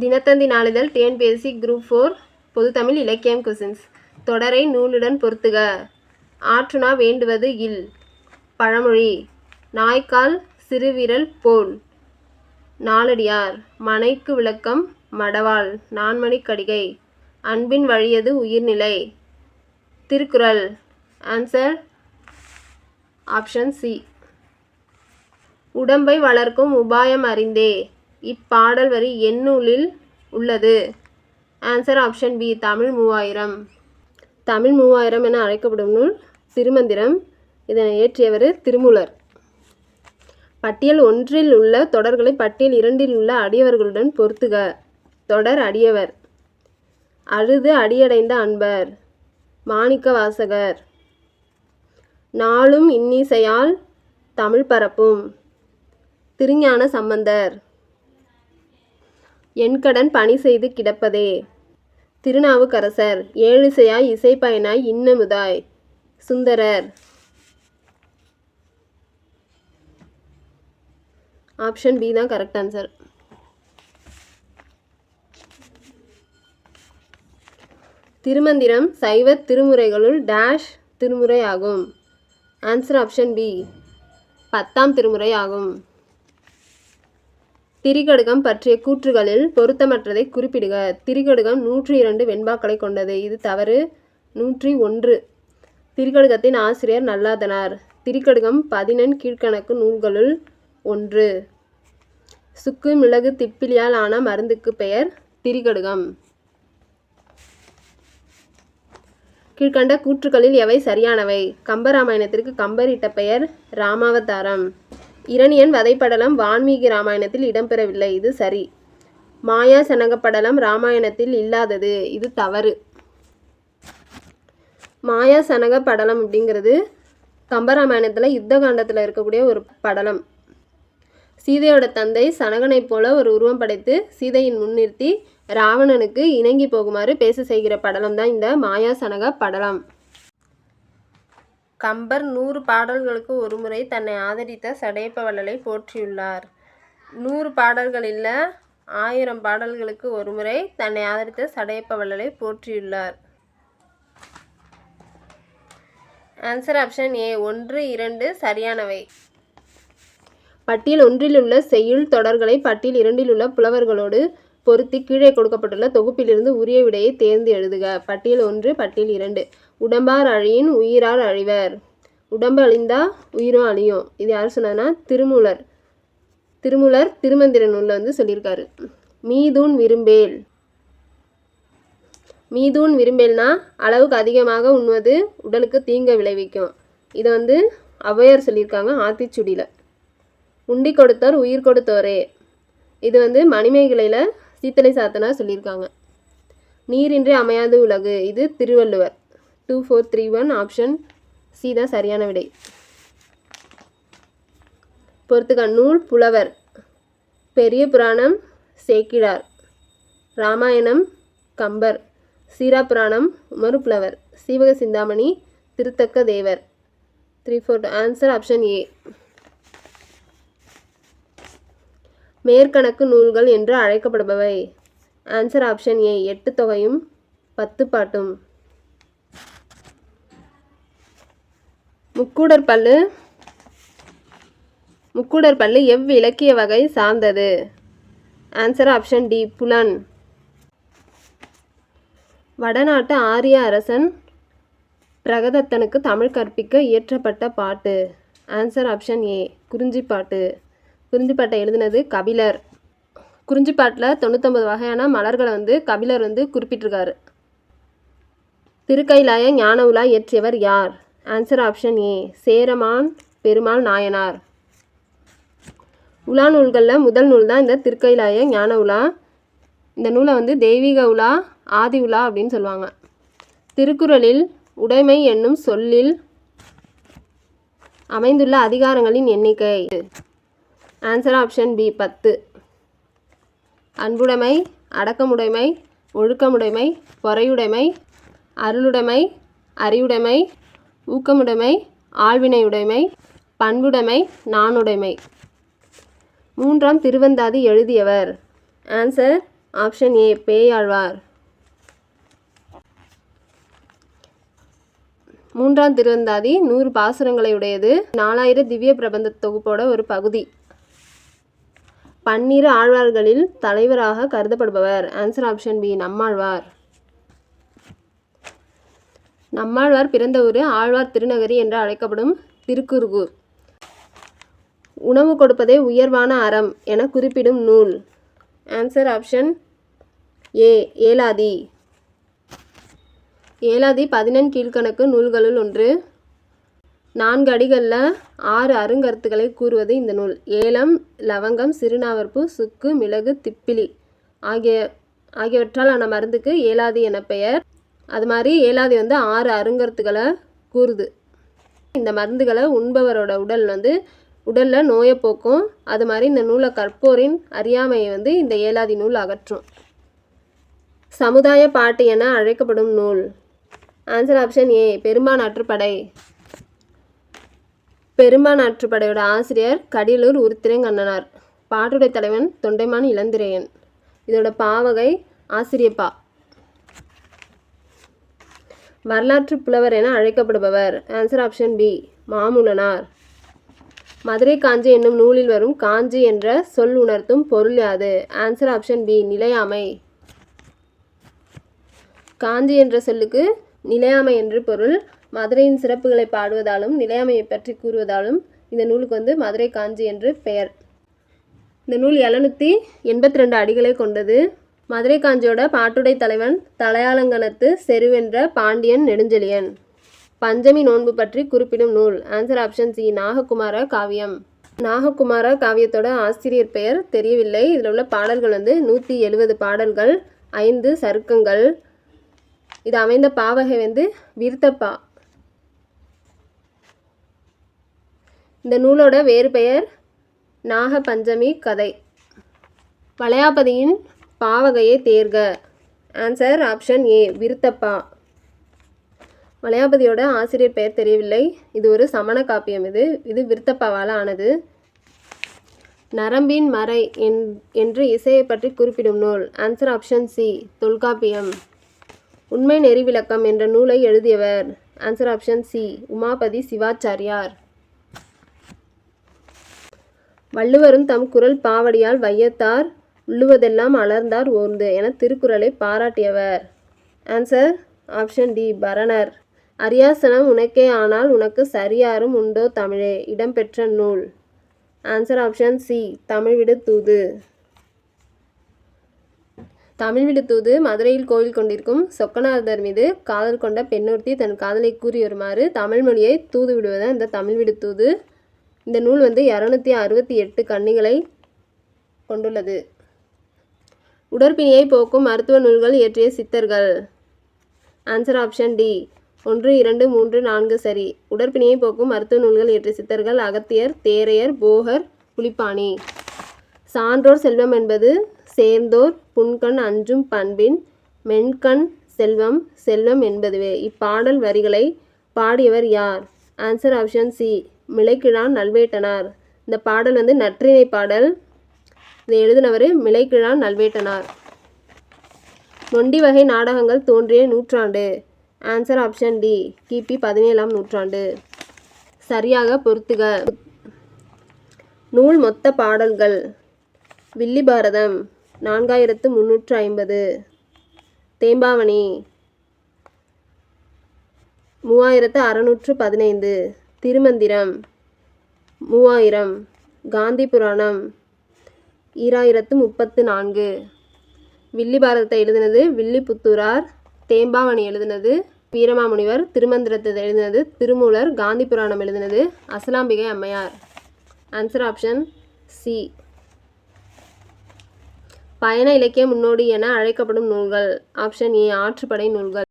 தினத்தந்தி நாளிதழ் TNPSC group four பொதுத்தமிழ் இலக்கியம் கொசின்ஸ் தொடரை நூலுடன் பொருத்துக. ஆற்றுனா வேண்டுவது இல். பழமொழி. நாய்க்கால் சிறுவிரல் போல். நாலடியார் மனைக்கு விளக்கம் மடவாள். நான்மணிக் கடிகை. அன்பின் வழியது உயிர்நிலை. திருக்குறள். ஆன்சர் ஆப்ஷன் சி உடம்பை வளர்க்கும் உபாயம் அறிந்தே. இப்பாடல் வரி எந்நூலில் உள்ளது. ஆன்சர் ஆப்ஷன் பி தமிழ் மூவாயிரம். தமிழ் மூவாயிரம் என அழைக்கப்படும் நூல் திருமந்திரம். இதனை இயற்றியவர் திருமூலர். பட்டியல் ஒன்றில் உள்ள தொடர்களை பட்டியல் இரண்டில் உள்ள அடியவர்களுடன் பொருத்துக. தொடர் அடியவர். அழுது அடியடைந்த அன்பர். மாணிக்க வாசகர். நாளும் இன்னிசையால் தமிழ் பரப்பும். திருஞான சம்பந்தர். என் கடன் பணி செய்து கிடப்பதே. திருநாவுக்கரசர் ஏழிசையாய் இசைப்பயனாய் இன்னமுதாய். சுந்தரர். ஆப்ஷன் பி தான் கரெக்ட் ஆன்சர். திருமந்திரம் சைவ திருமுறைகளுள் டேஷ் திருமுறை ஆகும் ஆன்சர் ஆப்ஷன் பி. பத்தாம் திருமுறை ஆகும். திரிகடுகம் பற்றிய கூற்றுகளில் பொருத்தமற்றதை குறிப்பிடுக. திரிகடுகம் நூற்றி இரண்டு வெண்பாக்களை கொண்டது. இது தவறு. நூற்றி ஒன்று. திரிகடுகத்தின் ஆசிரியர் நல்லாதனார். திரிகடுகம் பதினெண் கீழ்க்கணக்கு நூல்களுள் ஒன்று. சுக்கு மிளகு திப்பிலியால் ஆன மருந்துக்கு பெயர் திரிகடுகம். கீழ்கண்ட கூற்றுகளில் எவை சரியானவை? கம்பராமாயணத்திற்கு கம்பர் இட்ட பெயர் ராமாவதாரம். இரணியன் வதைப்படலம் வான்மீகி ராமாயணத்தில் இடம்பெறவில்லை. இது சரி. மாயா சனகப்படலம் ராமாயணத்தில் இல்லாதது. இது தவறு. மாயா சனக படலம் அப்படிங்கிறது கம்பராமாயணத்தில் யுத்த காண்டத்தில் இருக்கக்கூடிய ஒரு படலம். சீதையோட தந்தை சனகனைப் போல ஒரு உருவம் படைத்து சீதையின் முன்னிறுத்தி ராவணனுக்கு இணங்கி போகுமாறு பேச செய்கிற படலம் தான் இந்த மாயா சனக படலம் கம்பர் நூறு பாடல்களுக்கு ஒருமுறை தன்னை ஆதரித்த சடையப்ப வள்ளலை போற்றியுள்ளார். நூறு பாடல்களில் ஆயிரம் பாடல்களுக்கு ஒருமுறை தன்னை ஆதரித்த சடையப்ப வள்ளலை போற்றியுள்ளார். ஆன்சர் ஆப்ஷன் ஏ ஒன்று இரண்டு சரியானவை. பட்டியல் ஒன்றில் உள்ள செய்யுள் தொடர்களை பட்டியல் இரண்டில் உள்ள புலவர்களோடு பொருத்தி கீழே கொடுக்கப்பட்டுள்ள தொகுப்பிலிருந்து உரிய விடையை தேர்ந்து எழுதுக. பட்டியல் ஒன்று பட்டியல் இரண்டு. உடம்பார் அழியின் உயிரார் அழிவர். உடம்பு அழிந்தா உயிரும் அழியும். இது யார் சொன்னதுன்னா திருமூலர். திருமூலர் திருமந்திர நூலில் வந்து சொல்லியிருக்காரு. மீதூன் விரும்பேல். மீதூன் விரும்பேல்னா அளவுக்கு அதிகமாக உண்ணுவது உடலுக்கு தீங்க விளைவிக்கும். இதை வந்து ஔவையார் சொல்லியிருக்காங்க ஆத்திச்சுடியில். உண்டி கொடுத்தோர் உயிர் கொடுத்தோரே. இது வந்து மணிமேகலையில் சீத்தலை சாத்தனார் சொல்லியிருக்காங்க. நீரின்றி அமையாது உலகு. இது Thiruvalluvar. Two four three one option C தான் சரியான விடை. பொறுத்துக்க நூல் புலவர். பெரிய புராணம் சேக்கிழார் ராமாயணம் கம்பர். சீரா புராணம் உமரு புலவர். Seevaka Chintamani Thiruthakka Thevar. Three four answer option A மேற்கணக்கு நூல்கள் என்று அழைக்கப்படுபவை. ஆன்சர் ஆப்ஷன் ஏ எட்டு தொகையும் பத்து பாட்டும். முக்கூடர் பல்லு முக்கூடர் பல்லு எவ் இலக்கிய வகை சார்ந்தது? ஆன்சர் ஆப்ஷன் டி புலன். வடநாட்டு ஆரிய அரசன் பிரகதத்தனுக்கு தமிழ் கற்பிக்க இயற்றப்பட்ட பாட்டு. Answer option A Kurinjippattu. குறிஞ்சிப்பாட்டை எழுதினது கபிலர். குறிஞ்சிப்பாட்டில் தொண்ணூத்தொம்பது வகையான மலர்களை வந்து கபிலர் வந்து குறிப்பிட்டிருக்காரு. திருக்கைலாய ஞான உலா இயற்றியவர் யார்? Answer option A Cheraman Perumal Nayanar. உலா நூல்களில் முதல் நூல் தான் இந்த திருக்கைலாய ஞான உலா. இந்த நூலை வந்து தெய்வீக உலா ஆதி உலா அப்படின்னு சொல்லுவாங்க. திருக்குறளில் உடைமை என்னும் சொல்லில் அமைந்துள்ள அதிகாரங்களின் எண்ணிக்கை. ஆன்சர் ஆப்ஷன் பி பத்து. அன்புடைமை அடக்கமுடைமை ஒழுக்கமுடைமை பொறையுடைமை அருளுடைமை அறிவுடைமை ஊக்கமுடைமை ஆழ்வினையுடைமை பண்புடைமை நாணுடைமை மூன்றாம் திருவந்தாதி எழுதியவர். Answer option A Peyalvar. மூன்றாம் திருவந்தாதி நூறு பாசுரங்களை உடையது நாலாயிரம் திவ்ய பிரபந்த தொகுப்போட ஒரு பகுதி. பன்னிரு ஆழ்வார்களில் தலைவராக கருதப்படுபவர். Answer option B Nammalvar. Nammalvar பிறந்த ஊர் ஆழ்வார் திருநகரி என்று அழைக்கப்படும் திருக்குறுகூர் உணவு கொடுப்பதே உயர்வான அறம் என குறிப்பிடும் நூல். ஆன்சர் ஆப்ஷன் ஏ ஏலாதி. ஏலாதி பதினெண் கீழ்க்கணக்கு நூல்களுள் ஒன்று. நான்கு அடிகளில் ஆறு அருங்கருத்துக்களை கூறுவது இந்த நூல். ஏலம் லவங்கம் சிறுநாவற்பு சுக்கு மிளகு திப்பிலி ஆகிய ஆகியவற்றால் ஆன மருந்துக்கு ஏலாதி என பெயர். அது மாதிரி ஏலாதி வந்து ஆறு அருங்கருத்துக்களை கூறுது. இந்த மருந்துகளை உண்பவரோட உடல் வந்து உடலில் நோயை போக்கும். அது மாதிரி இந்த நூலை கற்போரின் அறியாமையை வந்து இந்த ஏலாதி நூல் அகற்றும். சமுதாய பாட்டு என அழைக்கப்படும் நூல். ஆன்சர் ஆப்ஷன் ஏ பெரும்பானாற்றுப்படை பெரும்பானாற்றுப்படையோட ஆசிரியர் கடியலூர் உருத்திரங்கண்ணனார். பாட்டுடை தலைவன் தொண்டைமான் இளந்திரையன். இதோட பாவகை ஆசிரியப்பா. வரலாற்று புலவர் என அழைக்கப்படுபவர். Answer option B Mamulanar. Madurai Kanchi என்னும் நூலில் வரும் காஞ்சி என்ற சொல் உணர்த்தும் பொருள் யாது? ஆன்சர் ஆப்ஷன் பி நிலையாமை. காஞ்சி என்ற சொல்லுக்கு நிலையாமை என்று பொருள். மதுரையின் சிறப்புகளை பாடுவதாலும் நிலையாமையை பற்றி கூறுவதாலும் இந்த நூலுக்கு வந்து மதுரை காஞ்சி என்று பெயர். இந்த நூல் எழுநூற்றி எண்பத்தி ரெண்டு அடிகளை கொண்டது. மதுரை காஞ்சியோட பாட்டுடை தலைவன் தலையாலங்கனத்து செருவென்ற பாண்டியன் நெடுஞ்செழியன். பஞ்சமி நோன்பு பற்றி குறிப்பிடும் நூல். ஆன்சர் ஆப்ஷன் சி நாககுமார காவியம். நாககுமார காவியத்தோட ஆசிரியர் பெயர் தெரியவில்லை. இதில் உள்ள பாடல்கள் வந்து நூற்றி எழுபது பாடல்கள் ஐந்து சருக்கங்கள். இது அமைந்த பாவகை வந்து விருத்தப்பா. இந்த நூலோட வேறு பெயர் நாக பஞ்சமி கதை. வளையாபதியின் பாவகையை தேர்க. ஆன்சர் ஆப்ஷன் ஏ விருத்தப்பா. வளையாபதியோட ஆசிரியர் பெயர் தெரியவில்லை. இது ஒரு சமண காப்பியம் இது. இது விருத்தப்பாவால் ஆனது. நரம்பின் மறை என் என்று இசையை பற்றி குறிப்பிடும் நூல். Answer option C Tolkappiyam. உண்மை நெறி விளக்கம் என்ற நூலை எழுதியவர். Answer option C Umapathi Sivachariyar. வள்ளுவரும் தம் குரல் பாவடியால் வையத்தார். உள்ளுவதெல்லாம் அலர்ந்தார் ஓர்ந்து என திருக்குறளை பாராட்டியவர். Answer option D Paranar. அரியாசனம் உனக்கே ஆனால் உனக்கு சரியாரும் உண்டோ தமிழே இடம்பெற்ற நூல். ஆன்சர் ஆப்ஷன் சி தமிழ்விடு தூது. தமிழ்விடு தூது மதுரையில் கோவில் கொண்டிருக்கும் சொக்கநாதர் மீது காதல் கொண்ட பெண்ணொருத்தி தன் காதலை கூறி வருமாறு தமிழ் மொழியை தூது விடுவதுதான் இந்த தமிழ்விடு தூது. இந்த நூல் வந்து இரநூத்தி அறுபத்தி எட்டு கன்னிகளை கொண்டுள்ளது. உடற்பிணியை போக்கும் மருத்துவ நூல்கள் இயற்றிய சித்தர்கள். ஆன்சர் ஆப்ஷன் டி ஒன்று இரண்டு மூன்று நான்கு சரி. உடற்பிணியை போக்கும் மருத்துவ நூல்கள் இயற்றிய சித்தர்கள் அகத்தியர் தேரையர் போகர் புலிப்பாணி. சான்றோர் செல்வம் என்பது சேர்ந்தோர் புன்கண் அஞ்சும் பண்பின் மென்கண் செல்வம் செல்வம் என்பதுவே. இப்பாடல் வரிகளை பாடியவர் யார்? Answer option C Milaikkizhan Nalvettanar. இந்த பாடல் வந்து நற்றிணை பாடல். இதை எழுதினவர் மிளைக்கிழான் நல்வேட்டனார். நொண்டி வகை நாடகங்கள் தோன்றிய நூற்றாண்டு. ஆன்சர் ஆப்ஷன் டி கிபி பதினேழாம் நூற்றாண்டு. சரியாக பொறுத்துக. நூல் மொத்த பாடல்கள். வில்லி பாரதம் நான்காயிரத்து முந்நூற்று ஐம்பது. தேம்பாவணி மூவாயிரத்து அறநூற்று பதினைந்து. திருமந்திரம் மூவாயிரம். காந்தி புராணம் ஈராயிரத்து முப்பத்து நான்கு. வில்லி பாரதத்தை எழுதினது வில்லிபுத்தூரார். தேம்பாவணி எழுதினது வீரமாமுனிவர். திருமந்திரத்தை எழுதினது திருமூலர். காந்தி புராணம் எழுதினது அசலாம்பிகை அம்மையார். ஆன்சர் ஆப்ஷன் சி பயண இலக்கிய முன்னோடி என அழைக்கப்படும் நூல்கள். ஆப்ஷன் ஏ ஆற்றுப்படை நூல்கள்.